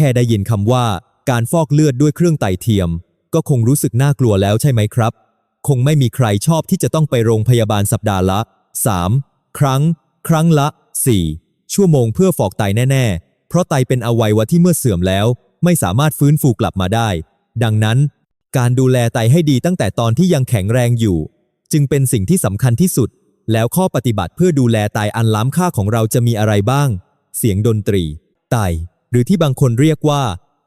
ค่ได้ยินคำว่า การฟอกเลือดด้วยเครื่องไตเทียม ก็คงรู้สึกน่ากลัวแล้วใช่ไหมครับ คงไม่มีใครชอบที่จะต้องไปโรงพยาบาลสัปดาห์ละ 3 ครั้ง ครั้งละ 4 ชั่วโมงเพื่อฟอกไตแน่ ๆ เพราะไตเป็นอวัยวะที่เมื่อเสื่อมแล้ว ไม่สามารถฟื้นฟูกลับมาได้ ดังนั้น การดูแลไตให้ดีตั้งแต่ตอนที่ยังแข็งแรงอยู่ จึงเป็นสิ่งที่สำคัญที่สุด แล้วข้อปฏิบัติเพื่อดูแลไตอันล้ำค่าของเราจะมีอะไรบ้าง เสียงดนตรี ไต หรือที่บางคนเรียกว่า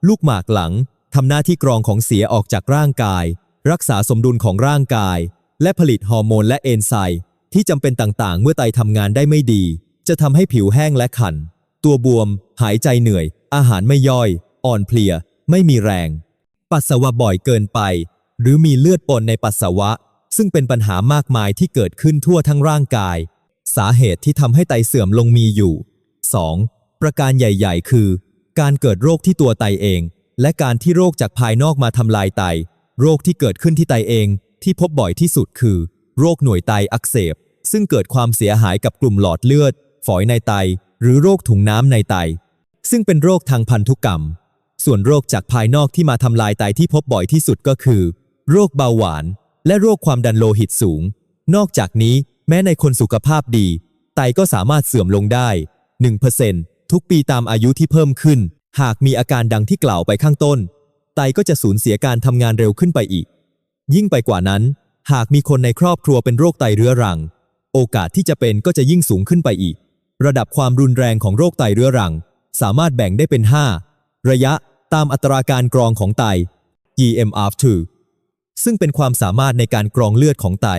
ลูกหมากหลังทำหน้าที่กรองของเสียออกจากร่างกาย รักษาสมดุลของร่างกาย และผลิตฮอร์โมนและเอนไซม์ที่จำเป็นต่างๆ เมื่อไตทำงานได้ไม่ดี จะทำให้ผิวแห้งและขัน ตัวบวม หายใจเหนื่อย อาหารไม่ย่อย อ่อนเพลีย ไม่มีแรง ปัสสาวะบ่อยเกินไป หรือมีเลือดปนในปัสสาวะ ซึ่งเป็นปัญหามากมายที่เกิดขึ้นทั่วทั้งร่างกาย สาเหตุที่ทำให้ไตเสื่อมลงมีอยู่ 2. ประการใหญ่ ๆ คือ การเกิดโรคที่ตัวไตเอง และการที่โรคจากภายนอกมาทำลายไต โรคที่เกิดขึ้นที่ไตเอง ที่พบบ่อยที่สุดคือ โรคหน่วยไตอักเสบ ซึ่งเกิดความเสียหายกับกลุ่มหลอดเลือด ฝอยในไต หรือโรคถุงน้ำในไต ซึ่งเป็นโรคทางพันธุกรรม ส่วนโรคจากภายนอกที่มาทำลายไตที่พบบ่อยที่สุดก็คือ โรคเบาหวาน และโรคความดันโลหิตสูง นอกจากนี้ แม้ในคนสุขภาพดี ไตก็สามารถเสื่อมลงได้1% ทุกปีตามอายุที่เพิ่มขึ้น หากมีอาการดังที่กล่าวไปข้างต้น ไตก็จะสูญเสียการทำงานเร็วขึ้นไปอีก ยิ่งไปกว่านั้น หากมีคนในครอบครัวเป็นโรคไตเรื้อรัง โอกาสที่จะเป็นก็จะยิ่งสูงขึ้นไปอีก ระดับความรุนแรงของโรคไตเรื้อรัง สามารถแบ่งได้เป็น 5 ระยะตามอัตราการกรองของไต EMR2 ซึ่งเป็นความสามารถในการกรองเลือดของไต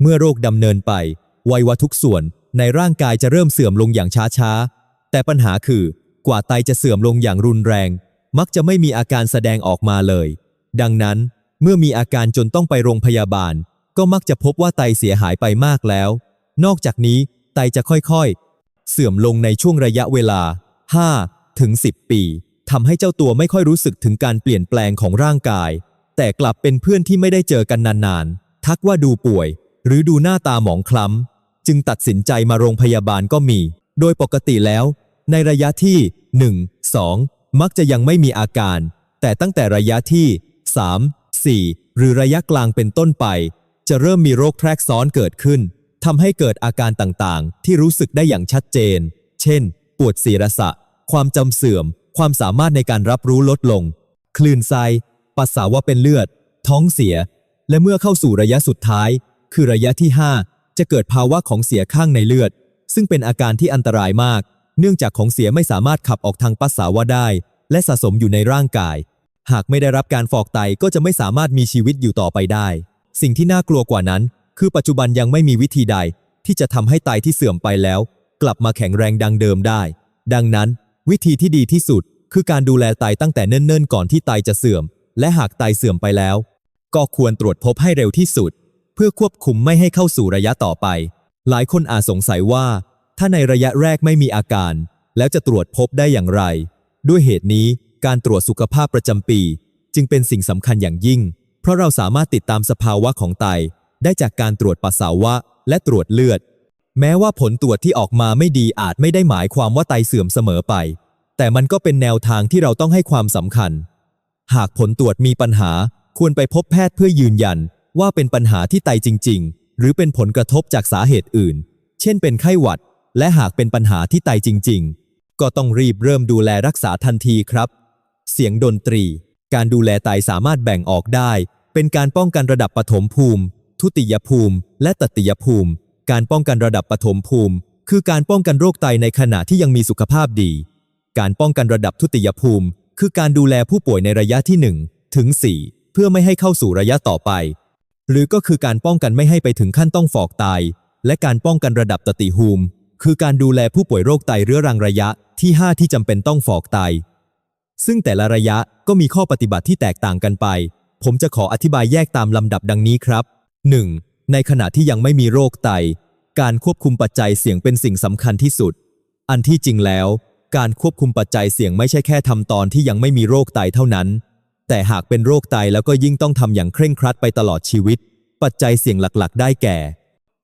เมื่อโรคดำเนินไปไวัยวะทุกส่วนในร่างกายจะเริ่มเสื่อมลงอย่างช้าๆ แต่ปัญหาคือกว่าไตจะเสื่อมลงอย่างรุนแรง มักจะไม่มีอาการแสดงออกมาเลย ดังนั้นเมื่อมีอาการจนต้องไปโรงพยาบาล ก็มักจะพบว่าไตเสียหายไปมากแล้ว นอกจากนี้ไตจะค่อยๆ เสื่อมลงในช่วงระยะเวลา 5 ถึง 10 ปีทำให้เจ้าตัวไม่ค่อยรู้สึกถึงการเปลี่ยนแปลงของร่างกาย แต่กลับเป็นเพื่อนที่ไม่ได้เจอกันนานๆ ทักว่าดูป่วย หรือดูหน้าตาหมองคล้ำ จึงตัดสินใจมาโรงพยาบาลก็มี โดยปกติแล้ว ในระยะที่ 1 2 มักจะยังไม่มีอาการ แต่ตั้งแต่ระยะที่ 3 4 หรือระยะกลางเป็นต้นไป จะเริ่มมีโรคแทรกซ้อนเกิดขึ้นทำให้เกิดอาการต่างๆ ที่รู้สึกได้อย่างชัดเจน เช่น ปวดศีรษะ ความจำเสื่อม ความสามารถในการรับรู้ลดลง คลื่นไส้ปัสสาวะเป็นเลือด ท้องเสีย และเมื่อเข้าสู่ระยะสุดท้าย คือระยะที่ 5 จะเกิดภาวะของเสียข้างในเลือด ซึ่งเป็นอาการที่อันตรายมาก เนื่องจากของเสียไม่สามารถขับออกทางปัสสาวะได้ และสะสมอยู่ในร่างกาย หากไม่ได้รับการฟอกไตก็จะไม่สามารถมีชีวิตอยู่ต่อไปได้ สิ่งที่น่ากลัวกว่านั้น คือปัจจุบันยังไม่มีวิธีใด ที่จะทำให้ไตที่เสื่อมไปแล้ว กลับมาแข็งแรงดังเดิมได้ ดังนั้น วิธีที่ดีที่สุด คือการดูแลไตตั้งแต่เนิ่นๆ ก่อนที่ไตจะเสื่อม และหากไตเสื่อมไปแล้ว ก็ควรตรวจพบให้เร็วที่สุด เพื่อควบคุมไม่ให้เข้าสู่ระยะต่อไป หลายคนอาจสงสัยว่า ถ้าในระยะแรกไม่มีอาการ แล้วจะตรวจพบได้อย่างไร ด้วยเหตุนี้การตรวจสุขภาพประจำปี จึงเป็นสิ่งสำคัญอย่างยิ่ง เพราะเราสามารถติดตามสภาวะของไต ได้จากการตรวจปัสสาวะ และตรวจเลือด แม้ว่าผลตรวจที่ออกมาไม่ดีอาจไม่ได้หมายความว่าไตเสื่อมเสมอไป แต่มันก็เป็นแนวทางที่เราต้องให้ความสำคัญ หากผลตรวจมีปัญหา ควรไปพบแพทย์เพื่อยืนยันว่าเป็นปัญหาที่ไตจริง ๆ หรือเป็นผลกระทบจากสาเหตุอื่น เช่นเป็นไข้หวัด และหากเป็นปัญหาที่ไตจริง ๆ ก็ต้องรีบเริ่มดูแลรักษาทันทีครับ เสียงดนตรี การดูแลไตสามารถแบ่งออกได้ เป็นการป้องกันระดับปฐมภูมิ ทุติยภูมิ และตติยภูมิ การป้องกันระดับปฐมภูมิ คือการป้องกันโรคไตในขณะที่ยังมีสุขภาพดี การป้องกันระดับทุติยภูมิ คือการดูแลผู้ป่วยในระยะที่ 1 ถึง 4 เพื่อไม่ให้เข้าสู่ระยะต่อไป หรือก็คือการป้องกันไม่ให้ไปถึงขั้นต้องฟอกไตและการป้องกันระดับตติภูมิ คือการดูแลผู้ป่วยโรคไตเรื้อรังระยะที่ 5 ที่จำเป็นต้องฟอกไต ซึ่งแต่ละระยะก็มีข้อปฏิบัติที่แตกต่างกันไป ผมจะขออธิบายแยกตามลำดับดังนี้ครับ 1. ในขณะที่ยังไม่มีโรคไต การควบคุมปัจจัยเสี่ยงเป็นสิ่งสำคัญที่สุด อันที่จริงแล้ว การควบคุมปัจจัยเสี่ยงไม่ใช่แค่ทำตอนที่ยังไม่มีโรคไตเท่านั้น แต่หากเป็นโรคไตแล้วก็ยิ่งต้องทำอย่างเคร่งครัดไปตลอดชีวิต ปัจจัยเสี่ยงหลักๆ ได้แก่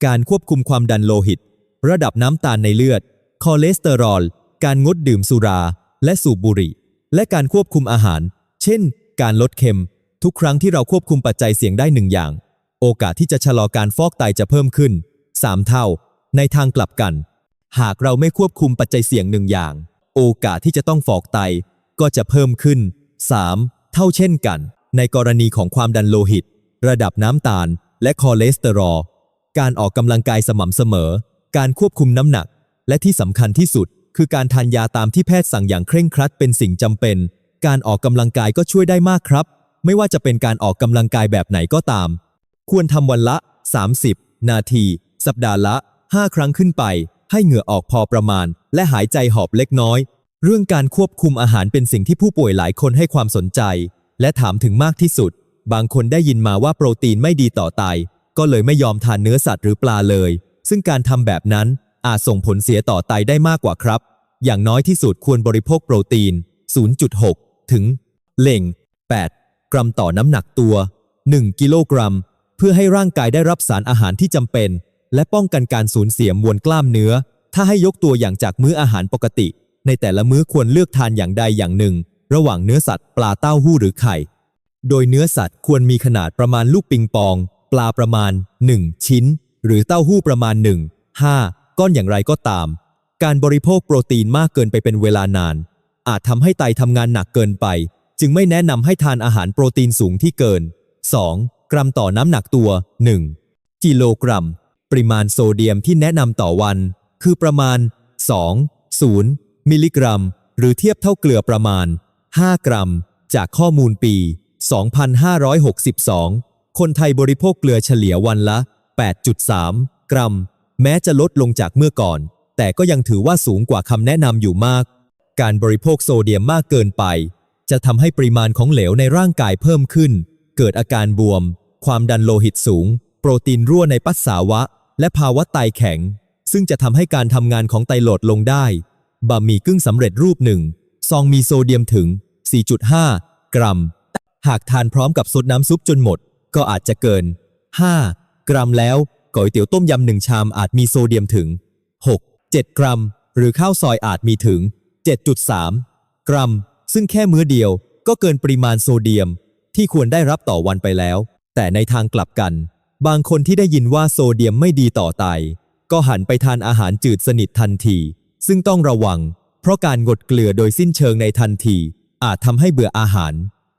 การควบคุมความดันโลหิต ระดับน้ำตาลในเลือด คอเลสเตอรอล การงดดื่มสุรา และสูบบุหรี่ และการควบคุมอาหาร เช่น การลดเค็ม ทุกครั้งที่เราควบคุมปัจจัยเสี่ยงได้หนึ่งอย่าง โอกาสที่จะชะลอการฟอกไตจะเพิ่มขึ้น 3 เท่า ในทางกลับกัน หากเราไม่ควบคุมปัจจัยเสี่ยงหนึ่งอย่าง โอกาสที่จะต้องฟอกไตก็จะเพิ่มขึ้น 3 เท่าเช่นกัน ในกรณีของความดันโลหิต ระดับน้ำตาล และคอเลสเตอรอล การออกกำลังกายสม่ำเสมอ การควบคุมน้ำหนัก และที่สำคัญที่สุด คือการทานยาตามที่แพทย์สั่งอย่างเคร่งครัดเป็นสิ่งจำเป็น การออกกำลังกายก็ช่วยได้มากครับ ไม่ว่าจะเป็นการออกกำลังกายแบบไหนก็ตาม ควรทำวันละ 30 นาที สัปดาห์ละ 5 ครั้งขึ้นไป ให้เหงื่อออกพอประมาณ และหายใจหอบเล็กน้อย เรื่องการควบคุมอาหารเป็นสิ่งที่ผู้ป่วยหลายคนให้ความสนใจ และถามถึงมากที่สุด บางคนได้ยินมาว่าโปรตีนไม่ดีต่อไต ก็เลยไม่ยอมทานเนื้อสัตว์หรือปลาเลย ซึ่งการทำแบบนั้นอาจส่งผลเสียต่อไตได้มากกว่าครับ อย่างน้อยที่สุดควรบริโภคโปรตีน 0.6 ถึงเล่ง 8 กรัมต่อน้ำหนักตัว 1 กิโลกรัม เพื่อให้ร่างกายได้รับสารอาหารที่จำเป็น และป้องกันการสูญเสียมวลกล้ามเนื้อ ถ้าให้ยกตัวอย่างจากมื้ออาหารปกติ ในแต่ละมื้อควรเลือกทานอย่างใดอย่างหนึ่ง ระหว่างเนื้อสัตว์ปลาเต้าหู้หรือไข่ โดยเนื้อสัตว์ควรมีขนาดประมาณลูกปิงปอง ปลาประมาณ 1 ชิ้น หรือเต้าหู้ประมาณ 1 5 ก้อนอย่างไรก็ตาม การบริโภคโปรตีนมากเกินไปเป็นเวลานาน อาจทำให้ไตทำงานหนักเกินไป จึงไม่แนะนำให้ทานอาหารโปรตีนสูงที่เกิน 2. กรัมต่อน้ำหนักตัว 1 กิโลกรัม ปริมาณโซเดียมที่แนะนำต่อวัน คือประมาณ 2 0 มิลลิกรัม หรือเทียบเท่าเกลือประมาณ 5 กรัม จากข้อมูลปี 2562 คนไทยบริโภคเกลือเฉลี่ยวันละ 8.3 กรัม แม้จะลดลงจากเมื่อก่อน แต่ก็ยังถือว่าสูงกว่าคำแนะนำอยู่มาก การบริโภคโซเดียมมากเกินไป จะทำให้ปริมาณของเหลวในร่างกายเพิ่มขึ้น เกิดอาการบวม ความดันโลหิตสูง โปรตีนรั่วในปัสสาวะ และภาวะไตแข็ง ซึ่งจะทำให้การทำงานของไตโหลดลงได้ บะหมี่กึ่งสำเร็จรูปหนึ่งซองมีโซเดียมถึง 4.5 กรัม หากทานพร้อมกับซดน้ำซุปจนหมด ก็อาจจะเกิน 5 กรัมแล้วก๋วยเตี๋ยวต้มยำหนึ่งชามอาจมีโซเดียมถึง 6 7 กรัม หรือข้าวซอยอาจมีถึง 7.3 กรัม ซึ่งแค่มื้อเดียวก็เกินปริมาณโซเดียม ที่ควรได้รับต่อวันไปแล้ว แต่ในทางกลับกัน บางคนที่ได้ยินว่าโซเดียมไม่ดีต่อไต ก็หันไปทานอาหารจืดสนิททันที ซึ่งต้องระวัง เพราะการงดเกลือโดยสิ้นเชิงในทันที อาจทำให้เบื่ออาหาร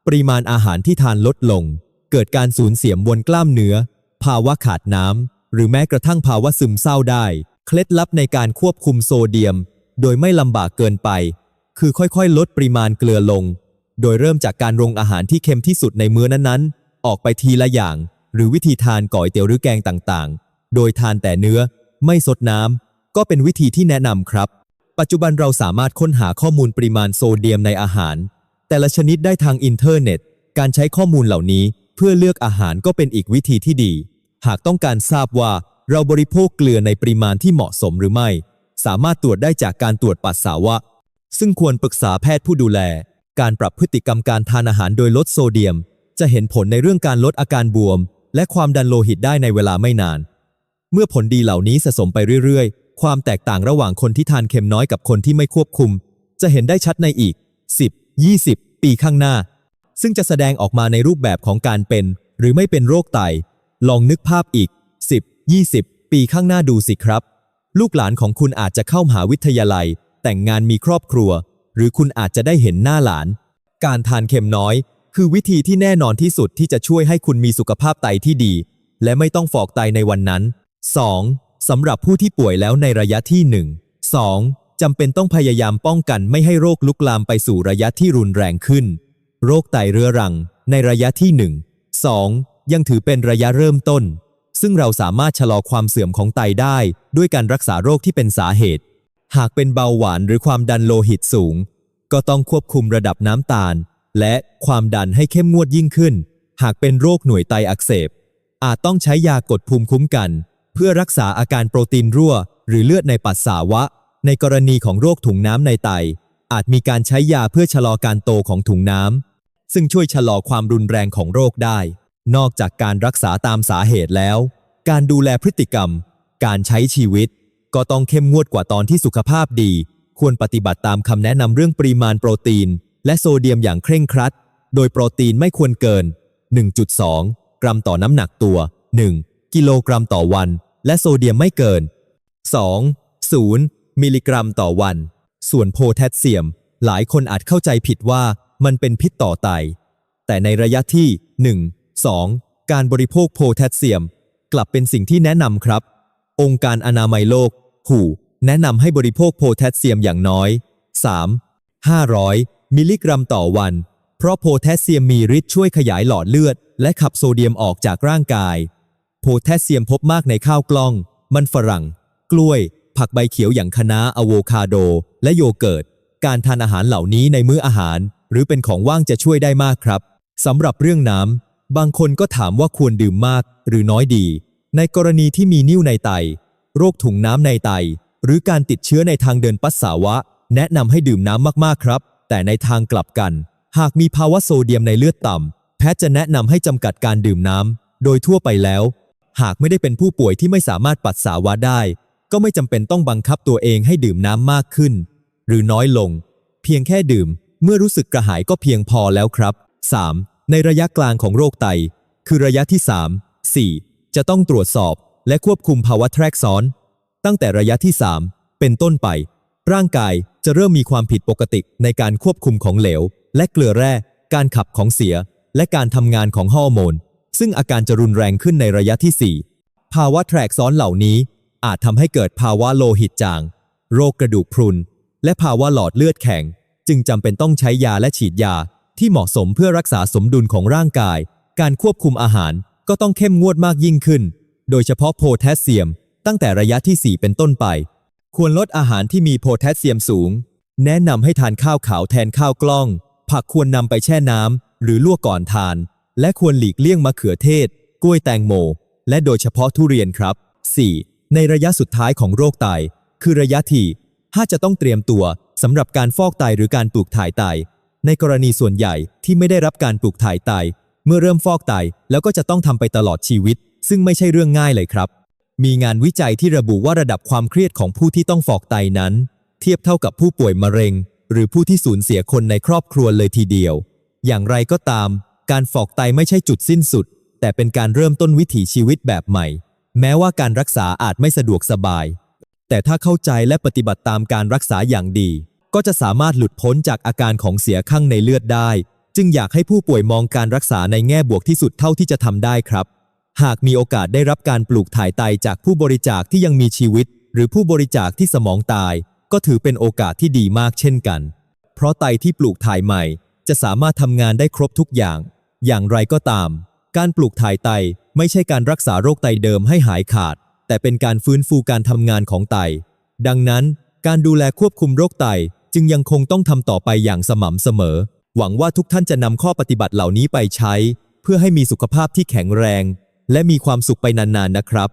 ปริมาณอาหารที่ทานลดลง เกิดการสูญเสียมวลกล้ามเนื้อ ภาวะขาดน้ำหรือแม้กระทั่งภาวะซึมเศร้าได้ เคล็ดลับในการควบคุมโซเดียม โดยไม่ลำบากเกินไป คือค่อยๆ ลดปริมาณเกลือลง โดยเริ่มจากการรงอาหารที่เค็มที่สุดในมื้อนั้นๆ ออกไปทีละอย่าง หรือวิธีทานก๋อยเตี๋ยวหรือแกงต่างๆ โดยทานแต่เนื้อ ไม่สดน้ำ ก็เป็นวิธีที่แนะนำครับ ปัจจุบันเราสามารถค้นหาข้อมูลปริมาณโซเดียมในอาหาร แต่ละชนิดได้ทางอินเทอร์เน็ต การใช้ข้อมูลเหล่านี้ เพื่อเลือกอาหารก็เป็นอีกวิธีที่ดี หากต้องการทราบว่าเราบริโภคเกลือในปริมาณที่เหมาะสมหรือไม่ สามารถตรวจได้จากการตรวจปัสสาวะ ซึ่งควรปรึกษาแพทย์ผู้ดูแล การปรับพฤติกรรมการทานอาหารโดยลดโซเดียม จะเห็นผลในเรื่องการลดอาการบวม และความดันโลหิตได้ในเวลาไม่นาน เมื่อผลดีเหล่านี้สะสมไปเรื่อยๆ ความแตกต่างระหว่างคนที่ทานเค็มน้อยกับคนที่ไม่ควบคุม จะเห็นได้ชัดในอีก 10 20 ปีข้างหน้า ซึ่งจะแสดงออกมาในรูปแบบของการเป็น หรือไม่เป็นโรคไต ลองนึกภาพอีก 10 20 ปีข้างหน้าดูสิครับ ลูกหลานของคุณอาจจะเข้ามหาวิทยาลัย แต่งงานมีครอบครัว หรือคุณอาจจะได้เห็นหน้าหลาน การทานเค็มน้อย คือวิธีที่แน่นอนที่สุดที่จะช่วยให้คุณมีสุขภาพไตที่ดี และไม่ต้องฟอกไตในวันนั้น 2. สำหรับผู้ที่ป่วยแล้วในระยะที่ 1 2. จำเป็นต้องพยายามป้องกันไม่ให้โรคลุกลามไปสู่ระยะที่รุนแรงขึ้น โรคไตเรื้อรัง ในระยะที่ 1 2. ยังถือเป็นระยะเริ่มต้น ซึ่งเราสามารถชะลอความเสื่อมของไตได้ ด้วยการรักษาโรคที่เป็นสาเหตุ หากเป็นเบาหวานหรือความดันโลหิตสูง ก็ต้องควบคุมระดับน้ำตาล และความดันให้เข้มงวดยิ่งขึ้น หากเป็นโรคหน่วยไตอักเสบ อาจต้องใช้ยากดภูมิคุ้มกัน เพื่อรักษาอาการโปรตีนรั่ว หรือเลือดในปัสสาวะ ในกรณีของโรคถุงน้ำในไต อาจมีการใช้ยาเพื่อชะลอการโตของถุงน้ำซึ่งช่วยชะลอความรุนแรงของโรคได้ นอกจากการรักษาตามสาเหตุแล้ว การดูแลพฤติกรรม การใช้ชีวิต ก็ต้องเข้มงวดกว่าตอนที่สุขภาพดี ควรปฏิบัติตามคำแนะนำเรื่องปริมาณโปรตีน และโซเดียมอย่างเคร่งครัด โดยโปรตีนไม่ควรเกิน 1.2 กรัมต่อน้ำหนักตัว 1 กิโลกรัมต่อวัน และโซเดียมไม่เกิน 2 0 มิลลิกรัมต่อวัน ส่วนโพแทสเซียม หลายคนอาจเข้าใจผิดว่ามันเป็นพิษต่อไต แต่ในระยะที่ 1 2 การบริโภคโพแทสเซียม กลับเป็นสิ่งที่แนะนำครับ องค์การอนามัยโลก WHO แนะนำให้บริโภคโพแทสเซียมอย่างน้อย 3 500 มิลลิกรัมต่อวัน เพราะโพแทสเซียมมีฤทธิ์ช่วยขยายหลอดเลือด และขับโซเดียมออกจากร่างกาย โพแทสเซียมพบมากในข้าวกล้อง มันฝรั่ง กล้วย ผักใบเขียวอย่างคะน้าอะโวคาโด และโยเกิร์ต การทานอาหารเหล่านี้ในมื้ออาหาร หรือเป็นของว่างจะช่วยได้มากครับสำหรับเรื่องน้ำ บางคนก็ถามว่าควรดื่มมากหรือน้อยดี ในกรณีที่มีนิ่วในไต โรคถุงน้ำในไต หรือการติดเชื้อในทางเดินปัสสาวะ แนะนำให้ดื่มน้ำมากๆครับ แต่ในทางกลับกัน หากมีภาวะโซเดียมในเลือดต่ำแพทย์จะแนะนำให้จำกัดการดื่มน้ำ โดยทั่วไปแล้ว หากไม่ได้เป็นผู้ป่วยที่ไม่สามารถปัสสาวะได้ ก็ไม่จำเป็นต้องบังคับตัวเองให้ดื่มน้ำมากขึ้น หรือน้อยลง เพียงแค่ดื่ม เมื่อรู้สึกกระหายก็เพียงพอแล้วครับ 3. ในระยะกลางของโรคไต คือระยะที่ 3 4 จะต้องตรวจสอบ และควบคุมภาวะแทรกซ้อน ตั้งแต่ระยะที่ 3 เป็นต้นไป ร่างกายจะเริ่มมีความผิดปกติในการควบคุมของเหลว และเกลือแร่ การขับของเสีย และการทำงานของฮอร์โมน ซึ่งอาการจะรุนแรงขึ้นในระยะที่ 4 ภาวะแทรกซ้อนเหล่านี้ อาจทำให้เกิดภาวะโลหิตจาง โรคกระดูกพรุน และภาวะหลอดเลือดแข็ง จึงจำเป็นต้องใช้ยาและฉีดยา ที่เหมาะสมเพื่อรักษาสมดุลของร่างกาย การควบคุมอาหารก็ต้องเข้มงวดมากยิ่งขึ้น โดยเฉพาะโพแทสเซียม ตั้งแต่ระยะที่ 4 เป็นต้นไป ควรลดอาหารที่มีโพแทสเซียมสูง แนะนำให้ทานข้าวขาวแทนข้าวกล้อง ผักควรนำไปแช่น้ำหรือลวกก่อนทาน และควรหลีกเลี่ยงมะเขือเทศ กล้วยแตงโม และโดยเฉพาะทุเรียนครับ 4. ในระยะสุดท้ายของโรคไต คือระยะที่ถ้าจะต้องเตรียมตัวสำหรับการฟอกไตหรือการปลูกถ่ายไต ในกรณีส่วนใหญ่ที่ไม่ได้รับการปลูกถ่ายไต เมื่อเริ่มฟอกไตแล้วก็จะต้องทำไปตลอดชีวิต ซึ่งไม่ใช่เรื่องง่ายเลยครับ มีงานวิจัยที่ระบุว่าระดับความเครียดของผู้ที่ต้องฟอกไตนั้น เทียบเท่ากับผู้ป่วยมะเร็ง หรือผู้ที่สูญเสียคนในครอบครัวเลยทีเดียว อย่างไรก็ตาม การฟอกไตไม่ใช่จุดสิ้นสุด แต่เป็นการเริ่มต้นวิถีชีวิตแบบใหม่ แม้ว่าการรักษาอาจไม่สะดวกสบาย แต่ถ้าเข้าใจและปฏิบัติตามการรักษาอย่างดี ก็จะสามารถหลุดพ้นจากอาการของเสียข้างในเลือดได้ จึงอยากให้ผู้ป่วยมองการรักษาในแง่บวกที่สุดเท่าที่จะทำได้ครับ หากมีโอกาสได้รับการปลูกถ่ายไตจากผู้บริจาคที่ยังมีชีวิต หรือผู้บริจาคที่สมองตาย ก็ถือเป็นโอกาสที่ดีมากเช่นกัน เพราะไตที่ปลูกถ่ายใหม่ จะสามารถทำงานได้ครบทุกอย่าง อย่างไรก็ตาม การปลูกถ่ายไตไม่ใช่การรักษาโรคไตเดิมให้หายขาด แต่เป็นการฟื้นฟูการทำงานของไต ดังนั้นการดูแลควบคุมโรคไตจึงยังคงต้องทำต่อไปอย่างสม่ำเสมอ หวังว่าทุกท่านจะนำข้อปฏิบัติเหล่านี้ไปใช้ เพื่อให้มีสุขภาพที่แข็งแรง และมีความสุขไปนานๆนะครับ